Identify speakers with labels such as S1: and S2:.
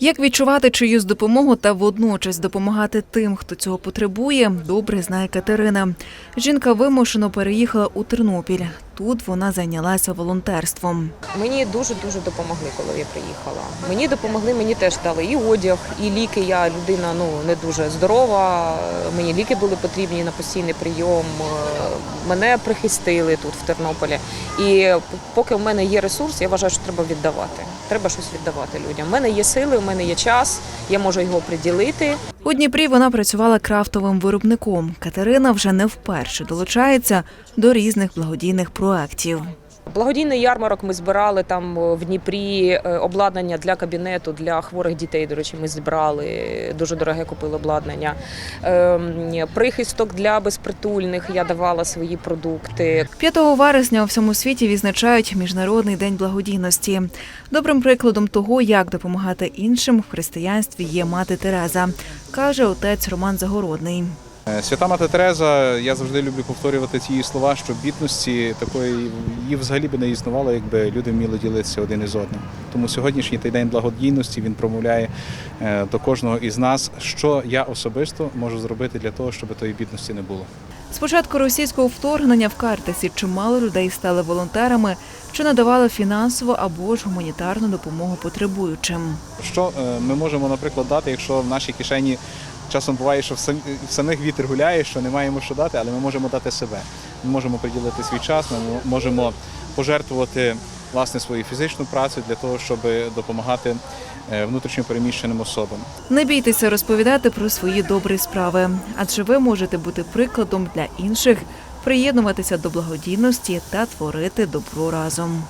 S1: Як відчувати чиюсь допомогу та водночас допомагати тим, хто цього потребує, добре знає Катерина. Жінка вимушено переїхала у Тернопіль. Тут вона зайнялася волонтерством.
S2: Мені дуже дуже допомогли, коли я приїхала. Мені допомогли, мені теж дали і одяг, і ліки. Я людина ну не дуже здорова. Мені ліки були потрібні на постійний прийом. Мене прихистили тут в Тернополі. І поки в мене є ресурс, я вважаю, що треба віддавати. Треба щось віддавати людям. У мене є сили, у мене є час, я можу його приділити.
S1: У Дніпрі вона працювала крафтовим виробником. Катерина вже не вперше долучається до різних благодійних проєктів.
S2: Благодійний ярмарок ми збирали там е, в Дніпрі е, обладнання для кабінету для хворих дітей. До речі, ми зібрали дуже дороге купили обладнання. Ем, Прихисток для безпритульних. Я давала свої продукти.
S1: 5 вересня у всьому світі відзначають Міжнародний день благодійності. Добрим прикладом того, як допомагати іншим в християнстві є мати Тереза, каже отець Роман Загородний.
S3: Е, Свята Мати Тереза, я завжди люблю повторювати ті слова, що бідності такої її взагалі би не існувало, якби люди вміли ділитися один із одним. Тому сьогоднішній той день благодійності він промовляє е, до кожного із нас, що я особисто можу зробити для того, щоб тої бідності не було.
S1: З початку російського вторгнення в Картасі чимало людей стали волонтерами, що надавали фінансову або ж гуманітарну допомогу потребуючим.
S3: Що е, ми можемо, наприклад, дати, якщо в нашій кишені часом буває, що в сам- самих вітер гуляє, що не маємо що дати, але ми можемо дати себе. Ми можемо приділити свій час, ми можемо пожертвувати власне свою фізичну працю для того, щоб допомагати внутрішньопереміщеним внутрішньо переміщеним особам.
S1: Не бійтеся розповідати про свої добрі справи, адже ви можете бути прикладом для інших, приєднуватися до благодійності та творити добро разом.